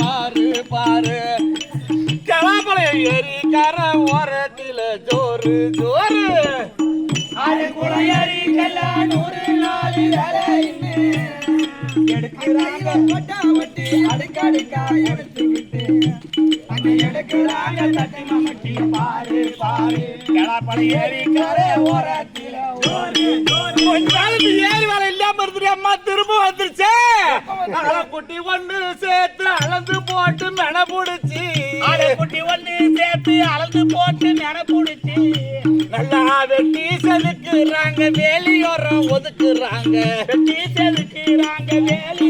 பாரு பாரு. கலாபலைய ஏறி கர ஓரத்தில ஜோறு ஜோறு ஆறு குளையறி கல்லானூறு நாலு எடுக்கிறாங்க வட்டா அடுக்கடுக்கா எடுத்துக்கிட்டு அங்க எடுக்கிறாங்க தட்டி பாரு பாரு ஏறி கரை ஓரத்தில் ஒரு ஏறி வர அம்மா திரும்ப வந்துருச்சே. குட்டி ஒண்ணு சேர்த்து அளந்து போட்டு மென புடிச்சு குட்டி ஒண்ணு சேர்த்து அளந்து போட்டு நினைப்புடிச்சு நல்லா வெட்டி செதுக்குறாங்க வேலியோரம் ஒதுக்குறாங்க. வெட்டி செதுக்குறாங்க வேலி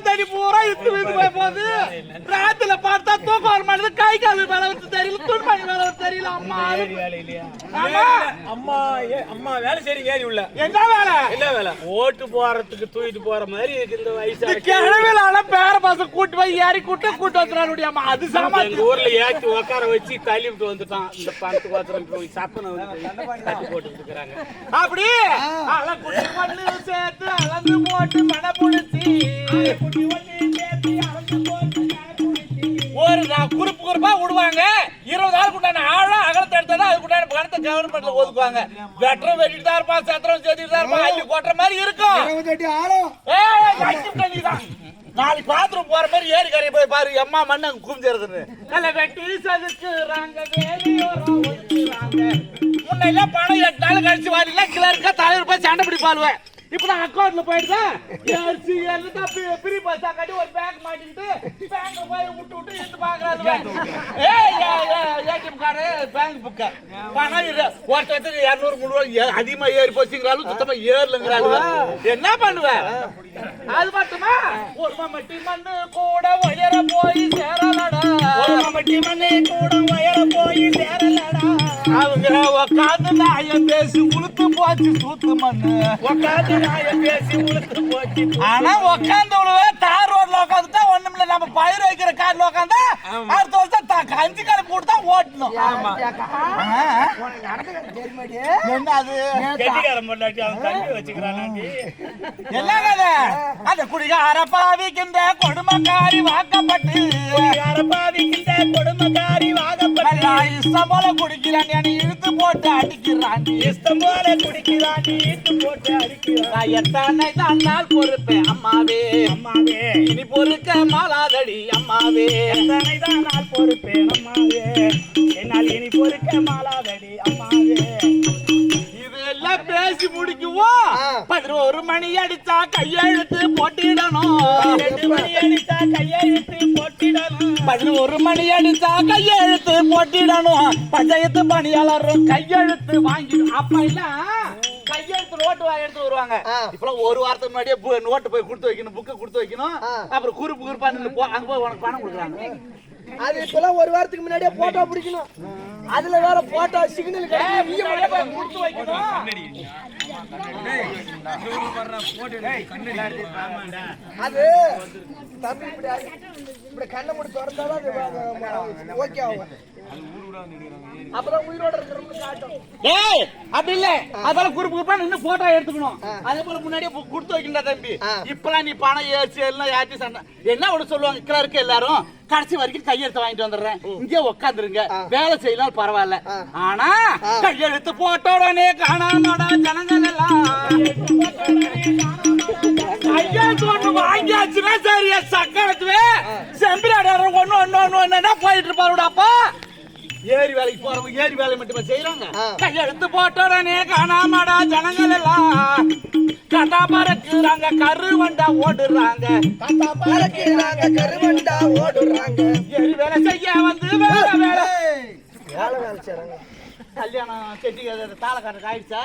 தண்ணி பூரா இத்து போய் போகுது. பார்த்தா தூக்கம் வர மாட்டேது கை கால் மேல வந்து தெரியல துணிமணி மேல வந்து தெரியல. அம்மா ஆமா. அம்மா ஏ- அம்மா வேலை செய்றீங்க ஏறி உள்ள. என்ன வேலை? என்ன வேலை? ஓட்டு போறதுக்கு தூக்கிட்டு போற மாதிரி இருக்கு இந்த வயசு கிழமையில ஆனா பேர பசங்க கூட்டு போய் ஏறி கூட்டு கூட்டு வந்துடாரு அம்மா. அது சாமா ஊர்ல ஏத்தி உட்கார வச்சு தள்ளி விட்டு வந்துட்டான். இந்த பணத்து பாத்திரம் போய் சப்பனை வந்து தட்டி போட்டு இருக்கிறாங்க. அப்படி? அல குட்டி மண்ணு சேர்த்து அளந்து போட்டு மன புடிச்சு குட்டி ஒண்ணு சேர்த்து அளந்து போட்டு குறுப்பு குறுப்பா விடுவாங்க. இருபது ஆள் உண்டான ஆழம் அகலத்தை எடுத்தா அதுக்கு உண்டான பணத்தை கவர்மெண்ட்ல ஒதுக்குவாங்க. வெட்டரம் வெட்டிட்டு தான் இருப்பான் சத்திரம் செஞ்சுட்டு தான் இருப்பான் அள்ளி கொட்டுற மாதிரி இருக்கும். நாளைக்கு பாத்ரூம் போற மாதிரி ஏரி கரையை போய் பாரு எம்மா மண்ணு அங்க குமிஞ்சிருதுன்னு நல்ல வெட்டி சதுக்குறாங்க வேலையோரம் ஒதுக்குறாங்க. முன்ன எல்லாம் பணம் எட்டு நாள் கழிச்சு வாரில கிளர்க்கா தலைவர் போய் சண்டை பிடிப்பாளுவேன் இப்பதான் அக்கௌண்ட்ல போயிட்டு அரிசி எல்லாம் பிரி பஸ்ஸா கட்டி ஒரு பேங்க் மாட்டிட்டு பேங்க் போய் விட்டு விட்டு எடுத்து பாக்குறாரு ஏய் ஏடிஎம் கார்டு பேங்க் புக்க பணம் இரு ஒருத்தர் இரநூறு முந்நூறு அதிகமா ஏறி போச்சுங்கிறாலும் சுத்தமா ஏறலங்கிறாலும் என்ன பண்ணுவ? அது மட்டுமா? ஒரு மட்டி மண்ணு கூட உயர போய் சேரலடா. ஒரு மம்பட்டி மண்ணு கூட வயல போய் சேரலடா. அவங்க உக்காந்து நாயம் பேசி உளுத்து போச்சு சூத்து மண்ணு உட்காந்து நாய பேசி உளுத்து போச்சு ஆனா உக்காந்து விழுவ தார் ரோட்ல உட்காந்துட்டா ஒண்ணுமில்ல நம்ம பயிர் வைக்கிற கார்ல உட்காந்தா அடுத்த வருஷம் த- கஞ்சி போட்டு தான் ஓட்டணும். என்ன அது? தம்பி வச்சுக்கிறானாண்டி என்ன கதை? அந்த குடிகார பாவிக்கின்ற கொடுமக்காரி வாக்கப்பட்டு. அரபாவிக்கின்ற கொடுமைக்காரி வாகப்பட்டு நல்லா இஷ்டம் போல குடிக்கிறான் என்னை இழுத்து போட்டு அடிக்கிறான். இஷ்டம் போல குடிக்கிறாண்டி ஈட்டு போட்டு அடிக்கிறான். நான் எத்தனை தான் நாள் பொறுப்பேன் அம்மாவே. அம்மாவே. இனி பொறுக்க மாலாதடி அம்மாவே. எத்தனை தான் நாள் பொறுப்பேன் அம்மாவே. என்னால் இனி பொறுக்க மாலாதடி அம்மாவே. இதெல்லாம் பேசி முடிக்குவோம் பதினோரு மணி அடிச்சா கையெழுத்து போட்டிடணும். மணி போட்டிடணும் பதினோரு மணி அடிச்சா கையெழுத்து போட்டிடணும். பஞ்சாயத்து பணியாளரும் கையெழுத்து வாங்கி அப்ப எல்லாம் கையெழுத்து நோட்டு வாங்கி எடுத்து வருவாங்க. இப்பெல்லாம் ஒரு வாரத்துக்கு முன்னாடியே நோட்டு போய் கொடுத்து வைக்கணும் புக்கை கொடுத்து வைக்கணும். அப்புறம் குறுப்பு குறுப்பா நின்னு போ அங்க போய் உனக்கு பணம் கொடுக்குறாங்க. அது இப்பெல்லாம் ஒரு வாரத்துக்கு முன்னாடியே போட்டோ பிடிக்கணும். அதுல வேற போட்டோ சிக்னல் கொடுத்து வைக்கணும். அது தம்பி இப்படி இப்படி கண்ணை மூடி திறந்தாதான் அது ஓகே ஆகும். அப்புறம் உயிரோட இருக்கிறவங்க காட்டும். ஏய் அப்படி இல்ல. அதெல்லாம் குறுப்பு குறுப்பா நின்னு போட்டோ எடுத்துக்கணும். அதே போல முன்னாடியே கொடுத்து வைக்கணும் தம்பி. இப்பெல்லாம் நீ பணம் ஏச்சு எல்லாம் சண்டை. என்ன ஒண்ணு சொல்லுவாங்க? எல்லாரும் கடைசி வரைக்கும் கையெழுத்து வாங்கிட்டு வந்துடுறேன். இங்கே உட்காந்துருங்க வேலை செய்யலாம் பரவாயில்ல. ஆனா கையெழுத்து போட்ட உடனே காணாமடா ஜனங்கள் எல்லாம். கையெழுத்து ஒண்ணு வாங்கியாச்சுன்னா சரி சக்கரத்துவே. செம்பிராடார ஒண்ணு ஒண்ணு ஒண்ணு ஒண்ணு போயிட்டு இருப்பாருடாப்பா ஏரி வேலைக்கு போறவங்க ஏரி வேலை மட்டுமே செய்யறாங்க. கையெழுத்து போட்ட உடனே காணாமடா ஜனங்கள் எல்லாம். கட்டா பறக்குறாங்க கரு வண்டா ஓடுறாங்க. பறக்கிறாங்க கருவண்டா ஓடுறாங்க. ஏரி வேலை செய்ய வந்து வேலை வேலை. வேலை வேலை செய்றாங்க கல்யாணம் செட்டி தாளை கட்டுறதுக்கு ஆயிடுச்சா?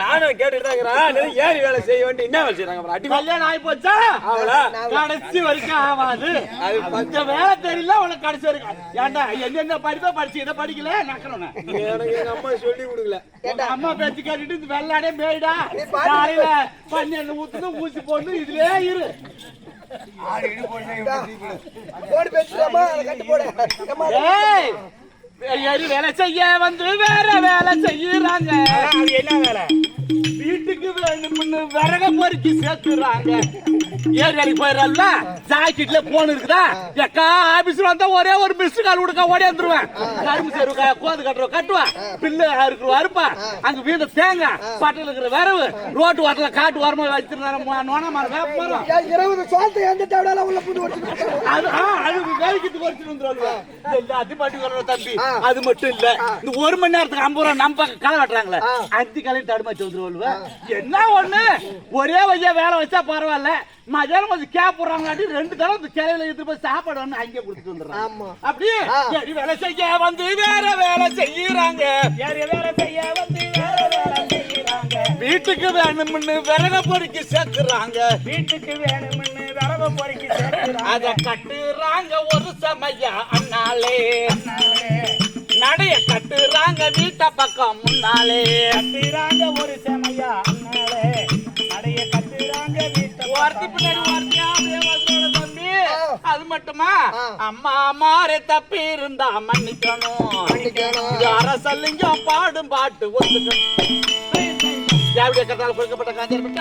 நானும் கேட்டுட்டு தான் இருக்கிறேன். நீ ஏறி வேலை செய்ய வேண்டி என்ன வேலை செய்யறாங்க அடி கல்யாணம் ஆகி போச்சா? அவளா கடைசி வரைக்கும் ஆகாது அது கொஞ்சம் வேலை தெரியல உனக்கு கடைசி வரைக்கும். ஏன்டா என்னென்ன படிப்பா படிச்சு இதை படிக்கல? நக்கணும் எனக்கு எங்க அம்மா சொல்லி கொடுக்கல. அம்மா பேச்சு கேட்டுட்டு இந்த வெள்ளாடே மேய்டா. காலையில பன்னெண்டு ஊத்துது ஊசி போட்டு இதுலயே இரு. போடு பேசுறாமா அதை கட்டி போடு. வேலை செய்ய வந்து வேற வேலை செய்யறாங்க. அது என்ன வேலை? வீட்டுக்கு வேணும்னு விறக பொறுக்கி சேர்த்துறாங்க ஏறி வேலைக்கு போயிடறான்ல ஜாக்கெட்ல போன் இருக்குதா? எக்கா ஆபீஸ்ல வந்தா ஒரே ஒரு மிஸ் கால் கொடுக்க ஓடி வந்துருவேன். கரும்பு சேரு கோது கட்டுறோம் கட்டுவேன் பில்லு அறுக்குற அறுப்பா. அங்க வீத தேங்காய் பட்டில இருக்கிற விரவு ரோட்டு வாரத்துல காட்டு வரமா வச்சிருந்தாரு நோன மரம் வேப்ப மரம். ஏன் இருபது சோளத்தை எந்த தேவையில உள்ள புது அது அது வேலைக்கு வச்சுட்டு வந்துருவாங்க எல்லாத்தையும் பாட்டி வர்றோம் தம்பி. அது மட்டும் இல்ல இந்த ஒரு மணி நேரத்துக்கு ஐம்பது ரூபா நம்ம களை வெட்டுறாங்களே. அஞ்சு கலையும் தடுமாச்சு வந்துருவாங்க என்ன ஒண்ணு? ஒரே வழியா வேலை வச்சா பரவாயில்ல. மதியானம் கொஞ்சம் கேப் போடுறாங்களாட்டி ரெண்டு தடவை இந்த கிளையில எடுத்து போய் சாப்பாடு வந்து அங்கேயே கொடுத்துட்டு வந்துடுறாங்க. ஆமா. அப்படியே சரி வேலை செய்ய வந்து வேற வேலை செய்யறாங்க. வேலை செய்ய வந்து வேற வேலை செய்யறாங்க. வீட்டுக்கு வேணும்னு விறக பொறுக்கி சேர்க்குறாங்க. வீட்டுக்கு வேணும்னு வரவ பொறுக்கி சேர்க்கிறாங்க. அத கட்டுறாங்க ஒரு சமயா அண்ணாலே நடைய கட்டுறாங்க வீட்ட பக்கம் முன்னாலே. கட்டுறாங்க ஒரு செமையா அண்ணாலே நடைய கட்டுறாங்க வீட்டை ஒருத்தி பின்னாடி வந்துருவாங்க தம்பி. அது மட்டுமா. அம்மா மாறே தப்பி இருந்தா மன்னிக்கணும். அரசல்லிங்கம் பாடும் பாட்டு ஒத்துக்கணும். எப்படி கட்டால் கொடுக்கப்பட்ட காஞ்சிரப்பட்ட